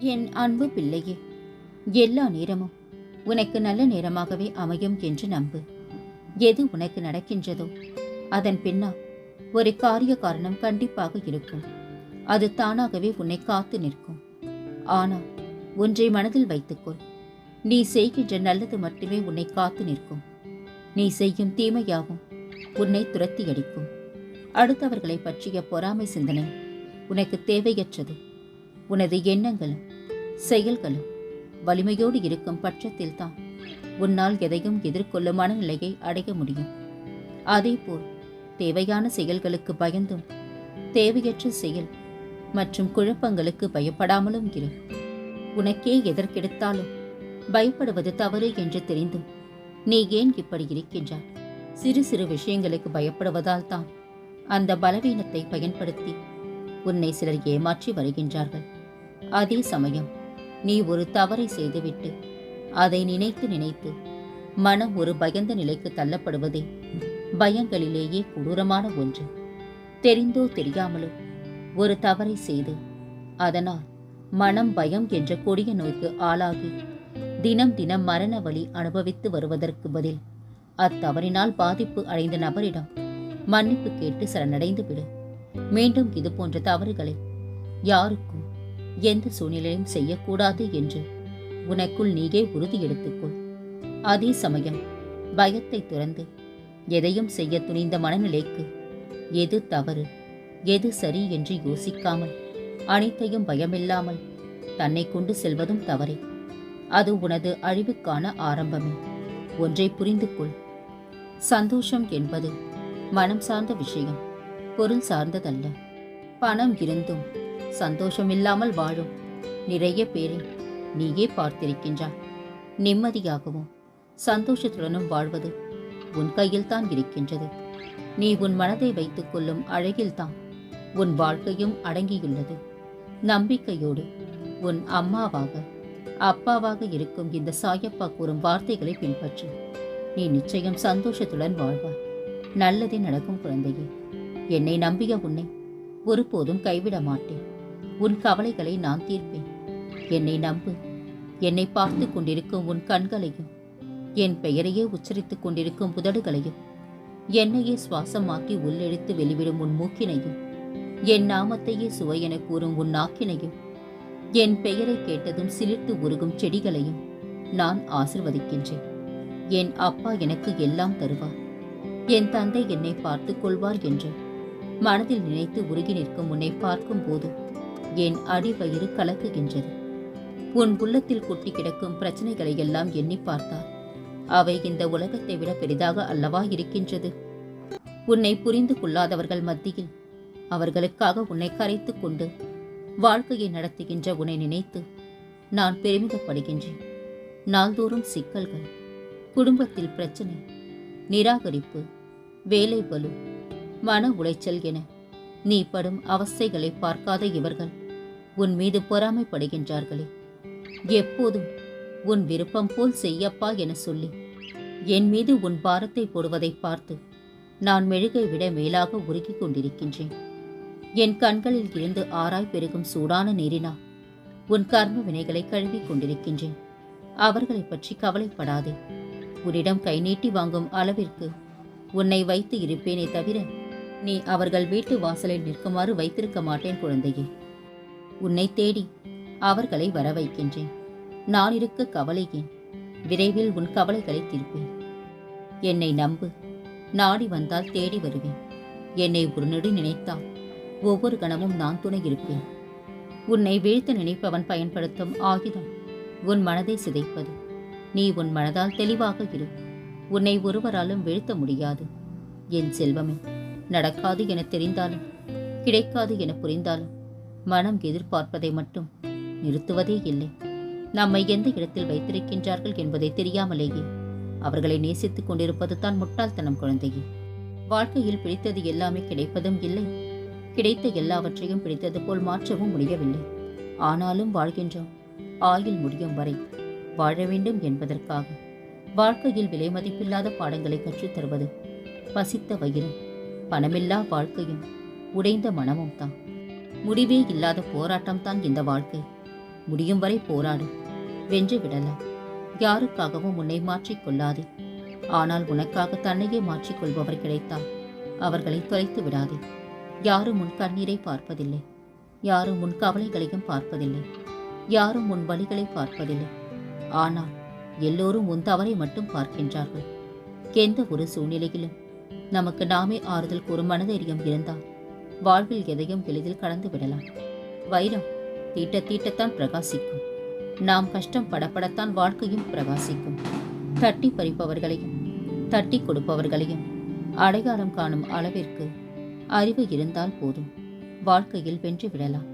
என் அன்பு பிள்ளையே எல்லா நேரமும் உனக்கு நல்ல நேரமாகவே அமையும் என்று நம்பு. எது உனக்கு நடக்கின்றதோ அதன் பின்னால் ஒரு காரிய காரணம் கண்டிப்பாக இருக்கும். அது தானாகவே உன்னை காத்து நிற்கும். ஆனால் ஒன்றை மனதில் வைத்துக்கொள். நீ செய்கின்ற நல்லது மட்டுமே உன்னை காத்து நிற்கும். நீ செய்யும் தீமையாகும் உன்னை துரத்தி அடிக்கும் அடுத்தவர்களை பற்றிய பொறாமை சிந்தனை உனக்கு தேவையற்றது. உனது எண்ணங்களும் செயல்களும் வலிமையோடு இருக்கும் பட்சத்தில்தான் உன்னால் எதையும் எதிர்கொள்ளும் மனநிலையை அடைய முடியும். அதேபோல் தேவையான செயல்களுக்கு பயந்தும் தேவையற்ற செயல் மற்றும் குழப்பங்களுக்கு பயப்படாமலும் இரு. உனக்கே எதற்கெடுத்தாலும் பயப்படுவது தவறு என்று தெரிந்தும் நீ ஏன் இப்படி இருக்கின்றாய்? சிறு சிறு விஷயங்களுக்கு பயப்படுவதால் தான் அந்த பலவீனத்தை பயன்படுத்தி உன்னை சிலர் ஏமாற்றி வருகின்றார்கள். அதே சமயம் நீ ஒரு தவறை செய்துவிட்டு அதை நினைத்து நினைத்து மனம் ஒரு பயந்த நிலைக்கு தள்ளப்படுவதே பயங்களிலேயே கொடூரமான ஒன்று. தெரிந்தோ தெரியாமலோ ஒரு தவறை செய்து அதனால் மனம் பயம் என்ற கொடிய நோய்க்கு ஆளாகி தினம் தினம் மரண வழி அனுபவித்து வருவதற்கு பதில் அத்தவறினால் பாதிப்பு அடைந்த நபரிடம் மன்னிப்பு கேட்டு சரணடைந்து விடு மீண்டும் இது போன்ற தவறுகளை யாருக்கும் எந்த சூழ்நிலையும் செய்யக்கூடாது என்று. உனக்குள் நீயே உறுதி எடுத்துக்கொள். அதே சமயம் பயத்தை துறந்து எதையும் செய்ய துணிந்த மனநிலைக்கு எது தவறு எது சரி என்று யோசிக்காமல் அனைத்தையும் பயமில்லாமல் தன்னை கொண்டு செல்வதும் தவறே. அது உனது அழிவுக்கான ஆரம்பமே. ஒன்றை புரிந்து கொள் சந்தோஷம் என்பது மனம் சார்ந்த விஷயம் பொருள் சார்ந்ததல்ல. பணம் இருந்தும் சந்தோஷம் இல்லாமல் வாழும். நிறைய பேரை நீயே பார்த்திருக்கின்றாய். நிம்மதியாகவும் சந்தோஷத்துடனும் வாழ்வது உன் கையில்தான் இருக்கின்றது. நீ உன் மனதை வைத்துக் கொள்ளும் அழகில்தான் உன் வாழ்க்கையும் அடங்கியுள்ளது. நம்பிக்கையோடு உன் அம்மாவாக அப்பாவாக இருக்கும் இந்த சாயப்பா கூறும் வார்த்தைகளை பின்பற்று. நீ நிச்சயம் சந்தோஷத்துடன் வாழ்வாய். நல்லதே நடக்கும் குழந்தையே. என்னை நம்பிய உன்னை ஒருபோதும் கைவிட மாட்டேன் உன் கவலைகளை நான் தீர்ப்பேன். என்னை நம்பு. என்னை பார்த்து கொண்டிருக்கும் உன் கண்களையும் என் பெயரையே உச்சரித்துக் கொண்டிருக்கும் உதடுகளையும் என்னையே சுவாசமாக்கி உள்ளெடுத்து வெளிவிடும் உன் மூக்கினையும் என் நாமத்தையே சுவை என கூறும் உன் நாக்கினையும் என் பெயரை கேட்டதும் சிலிர்த்து உருகும் செடிகளையும் நான் ஆசிர்வதிக்கின்றேன். என் அப்பா எனக்கு எல்லாம் தருவார். என் தந்தை என்னை பார்த்துக் கொள்வார் என்று மனதில் நினைத்து உருகி நிற்கும் உன்னை பார்க்கும் போது என் அடிவயிறு கலக்குகின்றது? உன் உள்ளத்தில் கொட்டி கிடக்கும் பிரச்சனைகளை எல்லாம் எண்ணி பார்த்தார் அவை இந்த உலகத்தை விட பெரிதாக அல்லவா இருக்கின்றது? உன்னை புரிந்து கொள்ளாதவர்கள் மத்தியில் அவர்களுக்காக உன்னை கரைத்துக் கொண்டு வாழ்க்கையை நடத்துகின்ற உன்னை நினைத்து நான் பெருமிதப்படுகின்றேன். நாள்தோறும் சிக்கல்கள் குடும்பத்தில் பிரச்சனை நிராகரிப்பு வேலை பலு மன உளைச்சல் என நீ படும் அவஸ்தைகளை பார்க்காத இவர்கள் உன் மீது பொறாமைப்படுகின்றார்களே. எப்போதும் உன் விருப்பம் போல் செய்யப்பா என சொல்லி என் மீது உன் பாரத்தை போடுவதை பார்த்து நான் மெழுகை விட மேலாக உருகிக் கொண்டிருக்கின்றேன். என் கண்களில் இருந்து ஆராய் பெருகும் சூடான நீரினா உன் கர்ம வினைகளை கழுவிக் கொண்டிருக்கின்றேன். அவர்களைப் பற்றி கவலைப்படாதே. உன்னிடம் கை நீட்டி வாங்கும் அளவிற்கு உன்னை வைத்து இருப்பேனே தவிர நீ அவர்கள் வீட்டு வாசலில் நிற்குமாறு வைத்திருக்க மாட்டேன் குழந்தையே. உன்னை தேடி அவர்களை வர வைக்கின்றேன் நான் இருக்க கவலை ஏன்? விரைவில் உன் கவலைகளை தீர்ப்பேன். என்னை நம்பு. நாடி வந்தால் தேடி வருவேன். என்னை ஒரு நெடு நினைத்தால் ஒவ்வொரு கணமும் நான் துணை இருப்பேன். உன்னை வீழ்த்த நினைப்பவன் பயன்படுத்தும் ஆயுதம் உன் மனதை சிதைப்பது. நீ உன் மனதால் தெளிவாக இரு. உன்னை ஒருவராலும் வீழ்த்த முடியாது. என் செல்வமே நடக்காது என தெரிந்தாலும் கிடைக்காது என புரிந்தாலும் மனம் எதிர்பார்ப்பதை மட்டும் நிறுத்துவதே இல்லை. நம்மை எந்த இடத்தில் வைத்திருக்கின்றார்கள் என்பதை தெரியாமலேயே அவர்களை நேசித்துக் கொண்டிருப்பது தான் முட்டாள்தனம் குழந்தையே. வாழ்க்கையில் பிடித்தது எல்லாமே கிடைப்பதும் இல்லை. கிடைத்த எல்லாவற்றையும் பிடித்தது போல் மாற்றவும் முடியவில்லை. ஆனாலும் வாழ்கின்றோம். ஆயில் முடியும் வரை வாழ வேண்டும் என்பதற்காக. வாழ்க்கையில் விலை மதிப்பில்லாத பாடங்களை கற்றுத் தருவது பசித்த வயிறும் பணமில்லா வாழ்க்கையும் உடைந்த மனமும் தான். முடிவே இல்லாத போராட்டம் தான் இந்த வாழ்க்கை. முடியும் வரை போராடு. வென்று விடலாம் யாருக்காகவும் உன்னை மாற்றிக் கொள்ளாதே. ஆனால் உனக்காக தன்னையே மாற்றிக் கொள்பவர் கிடைத்தால் அவர்களை தொலைத்து விடாதே. யாரும் உன் கண்ணீரை பார்ப்பதில்லை. யாரும் உன் கவலைகளையும் பார்ப்பதில்லை. யாரும் உன் வழிகளை பார்ப்பதில்லை. ஆனால் எல்லோரும் உன் தவறை மட்டும் பார்க்கின்றார்கள். எந்த ஒரு சூழ்நிலையிலும் நமக்கு நாமே ஆறுதல் கூறும் மனதைரியம் இருந்தால் வாழ்வில் எதையும் எளிதில் கடந்து விடலாம். வைரம் தீட்ட தீட்டத்தான் பிரகாசிக்கும். நாம் கஷ்டம் படப்படத்தான் வாழ்க்கையும் பிரகாசிக்கும். தட்டி பறிப்பவர்களையும் தட்டி கொடுப்பவர்களையும் அடையாளம் காணும் அளவிற்கு அறிவு இருந்தால் போதும். வாழ்க்கையில் வென்று விடலாம்.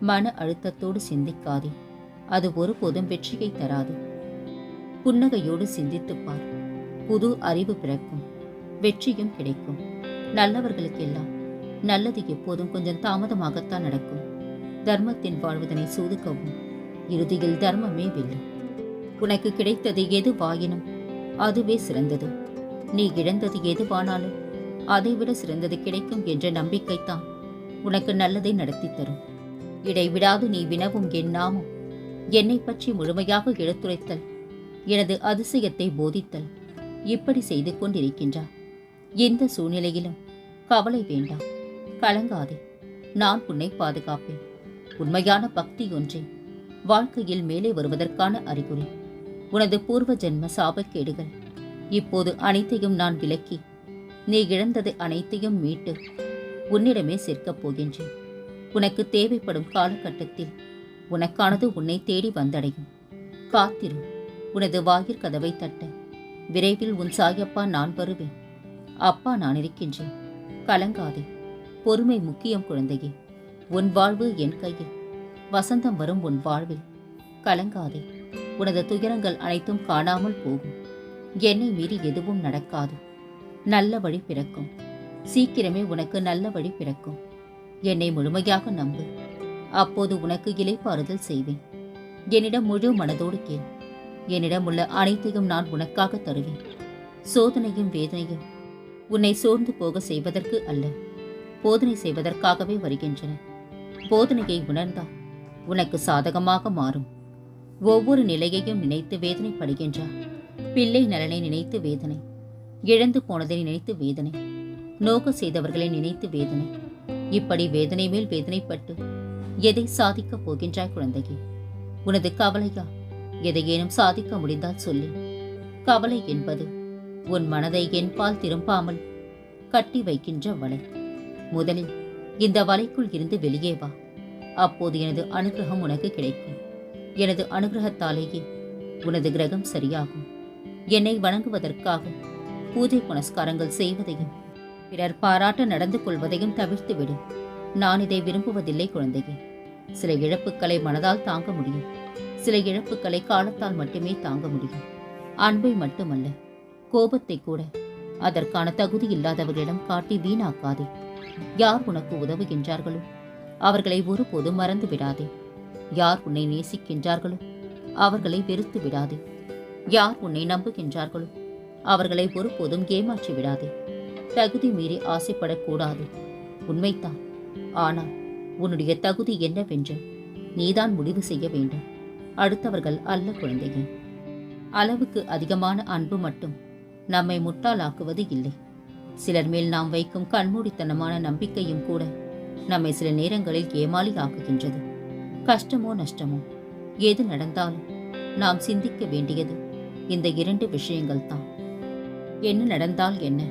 மன அழுத்தத்தோடு சிந்திக்காதே. அது ஒருபோதும் வெற்றியை தராது. புன்னகையோடு சிந்தித்துப்பார் புது அறிவு பிறக்கும். வெற்றியும் கிடைக்கும். நல்லவர்களுக்கெல்லாம் நல்லது எப்போதும் கொஞ்சம் தாமதமாகத்தான் நடக்கும். தர்மத்தின் வாழ்வதனை சூதுக்கவும். இறுதியில் தர்மமே வெல்லும் உனக்கு கிடைத்தது எதுவாயினும் அதுவே சிறந்தது. நீ இழந்தது எதுவானாலும் அதைவிட சிறந்தது கிடைக்கும் என்ற நம்பிக்கைத்தான் உனக்கு நல்லதை நடத்தித் தரும். இடைவிடாது நீ வினவும் என் நாமம். என்னை பற்றி முழுமையாக எடுத்துரைத்தல். எனது அதிசயத்தை போதித்தல். இப்படி செய்து கொண்டிருக்கின்றார் எந்த சூழ்நிலையிலும் கவலை வேண்டாம். கலங்காதே. நான் உன்னை பாதுகாப்பேன். உண்மையான பக்தி ஒன்றே. வாழ்க்கையில் மேலே வருவதற்கான அறிகுறி. உனது பூர்வ ஜென்ம சாபக்கேடுகள். இப்போது அனைத்தையும் நான் விலக்கி நீ இழந்தது அனைத்தையும் மீட்டு உன்னிடமே சேர்க்கப் போகின்றேன். உனக்கு தேவைப்படும் காலகட்டத்தில் உனக்கானது உன்னை தேடி வந்தடையும். காத்திரு உனது வாயிற் கதவை தட்ட. விரைவில் உன் சாயப்பா நான் வருவேன். அப்பா நான் இருக்கின்றேன். கலங்காதே. பொறுமை முக்கியம் குழந்தையே. உன் வாழ்வு என் கையில். வசந்தம் வரும் உன் வாழ்வில். கலங்காதே. உனது துயரங்கள் அனைத்தும் காணாமல் போகும். என்னை மீறி எதுவும் நடக்காது. நல்ல வழி பிறக்கும். சீக்கிரமே உனக்கு நல்ல வழி பிறக்கும். என்னை முழுமையாக நம்பு. அப்போது உனக்கு இலைப்பாறுதல் செய்வேன். என்னிடம் முழு மனதோடு கேள். என்னிடம் உள்ள அனைத்தையும் நான் உனக்காக தருவேன். சோதனையும் வேதனையும் உன்னை சோர்ந்து போக செய்வதற்கு அல்ல. போதனை செய்வதற்காகவே வருகின்றன. போதனையை உணர்ந்தால் உனக்கு சாதகமாக மாறும். ஒவ்வொரு நிலையையும் நினைத்து வேதனைப்படுகின்றார் பிள்ளை நலனை நினைத்து வேதனை. இழந்து போனதை நினைத்து வேதனை. நோக்க செய்தவர்களை நினைத்து வேதனை. இப்படி வேதனை மேல் வேதனைப்பட்டு எதை சாதிக்கப் போகின்றாய் குழந்தையே? உனது கவலையா? எதையேனும் சாதிக்க முடிந்தால் சொல்லி. கவலை என்பது உன் மனதை என்பால் திரும்பாமல் கட்டி வைக்கின்ற வலை. முதலில் இந்த வலைக்குள் இருந்து வெளியே வா. அப்போது எனது அனுகிரகம் உனக்கு கிடைக்கும். எனது அனுகிரகத்தாலேயே உனது கிரகம் சரியாகும். என்னை வணங்குவதற்காக பூஜை புனஸ்காரங்கள் செய்வதையும் பிறர் பாராட்ட நடந்து கொள்வதையும் தவிர்த்துவிடு. நான் இதை விரும்புவதில்லை குழந்தையே. சில இழப்புக்களை மனதால் தாங்க முடியும். சில இழப்புக்களை காலத்தால் மட்டுமே தாங்க முடியும். அன்பை மட்டுமல்ல கோபத்தை கூட அதற்கான தகுதி இல்லாதவர்களிடம் காட்டி வீணாக்காதே. யார் உனக்கு உதவுகின்றார்களோ? அவர்களை ஒருபோதும் மறந்து விடாதே யார் உன்னை நேசிக்கின்றார்களோ? அவர்களை வெறுத்து விடாதே யார் உன்னை நம்புகின்றார்களோ? அவர்களை ஒருபோதும் ஏமாற்றி விடாதே தகுதி மீறி ஆசைப்படக்கூடாது. உண்மைதான். ஆனால் உன்னுடைய தகுதி என்னவென்று நீதான் முடிவு செய்ய வேண்டும். அடுத்தவர்கள் அல்ல குழந்தையே. அளவுக்கு அதிகமான அன்பு மட்டும் நம்மை முட்டாளாக்குவது இல்லை. சிலர் மேல் நாம் வைக்கும் கண்மூடித்தனமான நம்பிக்கையும் கூட நம்மை சில நேரங்களில் ஏமாளி ஆக்குகின்றது கஷ்டமோ நஷ்டமோ எது நடந்தாலும் நாம் சிந்திக்க வேண்டியது இந்த இரண்டு விஷயங்கள் தான். என்ன நடந்தால் என்ன?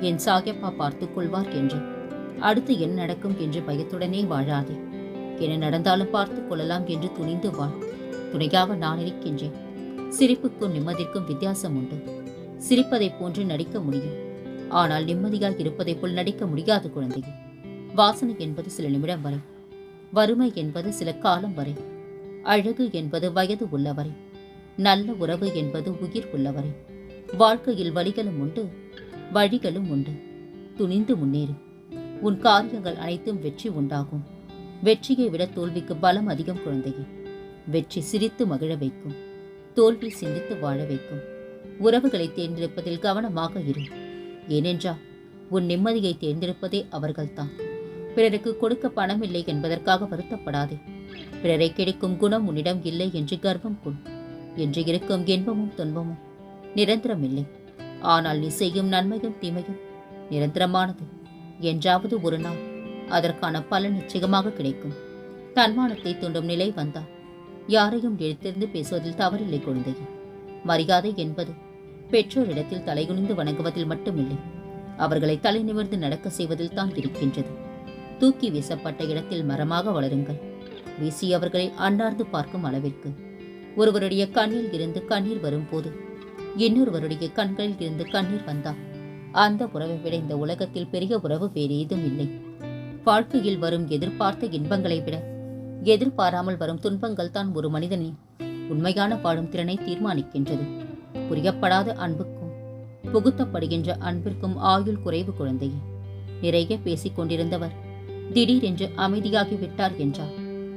என் சாயப்பா பார்த்துக் கொள்வார் என்று. அடுத்து என்ன நடக்கும் என்று பயத்துடனே வாழாதே. என்ன நடந்தாலும் பார்த்துக் கொள்ளலாம் என்று துணிந்து வாழ் துணையாக நான் இருக்கின்றேன். சிரிப்புக்கும் நிம்மதிக்கும் வித்தியாசம் உண்டு. சிரிப்பதைப் போன்று நடிக்க முடியும். ஆனால் நிம்மதியாக இருப்பதைப் போல் நடிக்க முடியாது குழந்தையே. வாசனை என்பது சில நிமிடம் வரை வறுமை என்பது சில காலம் வரை அழகு என்பது வயது உள்ளவரை நல்ல உறவு என்பது உயிர் உள்ளவரை வாழ்க்கையில் வழிகளும் உண்டு வழிகளும் உண்டு. துணிந்து முன்னேறு. உன் காரியங்கள் அனைத்தும் வெற்றி உண்டாகும். வெற்றியை விட தோல்விக்கு பலம் அதிகம் குழந்தையே. வெற்றி சிரித்து மகிழ வைக்கும். தோல்வி சிந்தித்து வாழ வைக்கும். உறவுகளை தேர்ந்தெடுப்பதில் கவனமாக இரு. ஏனென்றால் உன் நிம்மதியை தேர்ந்தெடுப்பதே அவர்கள்தான். பிறருக்கு கொடுக்க பணம் இல்லை என்பதற்காக வருத்தப்படாதே. பிறரை கிடைக்கும் குணம் உன்னிடம் இல்லை என்று கர்வம் கொள். என்று இருக்கும் இன்பமும் துன்பமும் நிரந்தரமில்லை ஆனால் நீ செய்யும் நன்மையும் தீமையும் நிரந்தரமானது. என்றாவது ஒரு நாள் அதற்கான பலன் நிச்சயமாக கிடைக்கும். தன்மானத்தை தூண்டும் நிலை வந்தால் யாரையும் எழுத்திருந்து பேசுவதில் தவறில்லை குழந்தையே. மரியாதை என்பது பெற்றோரிடத்தில் தலைகுனிந்து வணங்குவதில் மட்டுமில்லை. அவர்களை தலை நிமிர்ந்து நடக்க செய்வதில் தான் இருக்கின்றது. தூக்கி வீசப்பட்ட இடத்தில் மரமாக வளருங்கள். வீசி அவர்களை அன்னார்ந்து பார்க்கும் அளவிற்கு. ஒருவருடைய கண்ணில் இருந்து கண்ணீர் வரும்போது இன்னொருவருடைய கண்களில் இருந்து கண்ணீர் வந்தால் அந்த உறவை விட இந்த உலகத்தில் பெரிய உறவு வேறு ஏதும் இல்லை. வாழ்க்கையில் வரும் எதிர்பார்த்த இன்பங்களை விட எதிர்பாராமல் வரும் துன்பங்கள் தான் ஒரு மனிதனின் உண்மையான பாடும் திறனை தீர்மானிக்கின்றது. புரியப்படாத அன்புக்கும் புகுத்தப்படுகின்ற அன்பிற்கும் ஆயுள் குறைவு குழந்தையே. நிறைய பேசிக் கொண்டிருந்தவர் திடீரென்று அமைதியாகி விட்டார் என்றார்.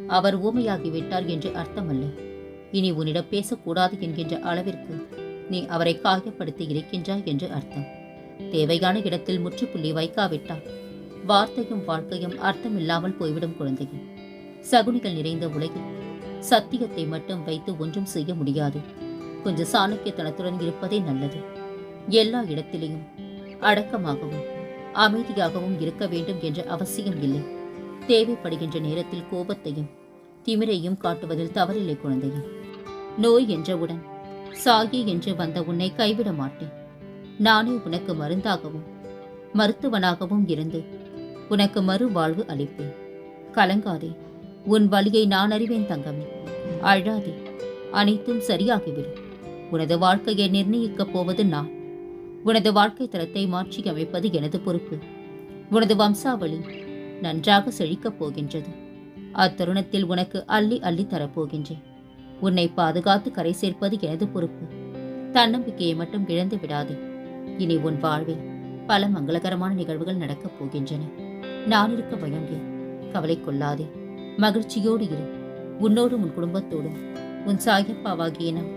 அவர் ஊமையாகி விட்டார் என்று அர்த்தமல்ல. இனி உன்னிடம் பேசக்கூடாது என்கின்ற அளவிற்கு நீ அவரை காயப்படுத்தி இருக்கின்றாய் என்று அர்த்தம். தேவையான இடத்தில் முற்றுப்புள்ளி வைக்காவிட்டால் வார்த்தையும் வாழ்க்கையும் அர்த்தமில்லாமல் போய்விடும் குழந்தைகள் சகுனிகள் நிறைந்த உலகில் சத்தியத்தை மட்டும் வைத்து ஒன்றும் செய்ய முடியாது. கொஞ்சம் சாணக்கியத்தனத்துடன் இருப்பதே நல்லது. எல்லா இடத்திலேயும் அடக்கமாகவும் அமைதியாகவும் இருக்க வேண்டும் என்ற அவசியம் இல்லை. தேவைப்படுகின்ற நேரத்தில் கோபத்தையும் திமிரையும் காட்டுவதில் தவறில்லை குழந்தையே. நோய் என்றவுடன் சாகி என்று வந்த உன்னை கைவிட மாட்டேன். நானே உனக்கு மருந்தாகவும் மருத்துவனாகவும் இருந்து உனக்கு மறுவாழ்வு அளிப்பேன். கலங்காதே உன் வழியை நான் அறிவேன் தங்கமே. அழாதே அனைத்தும் சரியாகிவிடும். உனது வாழ்க்கையை நிர்ணயிக்கப் போவது நான். உனது வாழ்க்கை தரத்தை மாற்றி அமைப்பது எனது பொறுப்பு. உனது வம்சாவளி நன்றாக செழிக்கப் போகின்றது. அத்தருணத்தில் உனக்கு அள்ளி அள்ளி தரப்போகின்றேன். உன்னை பாதுகாத்து கரை சேர்ப்பது எனது பொறுப்பு. தன்னம்பிக்கையை மட்டும் இழந்து விடாதே. இனி உன் வாழ்வில் பல மங்களகரமான நிகழ்வுகள் நடக்கப் போகின்றன. நான் இருக்க பயங்கே கவலை கொள்ளாதே. மகிழ்ச்சியோடு இரு. உன்னோடும் உன் குடும்பத்தோடும். உன் சாயப்பாவாகிய நான்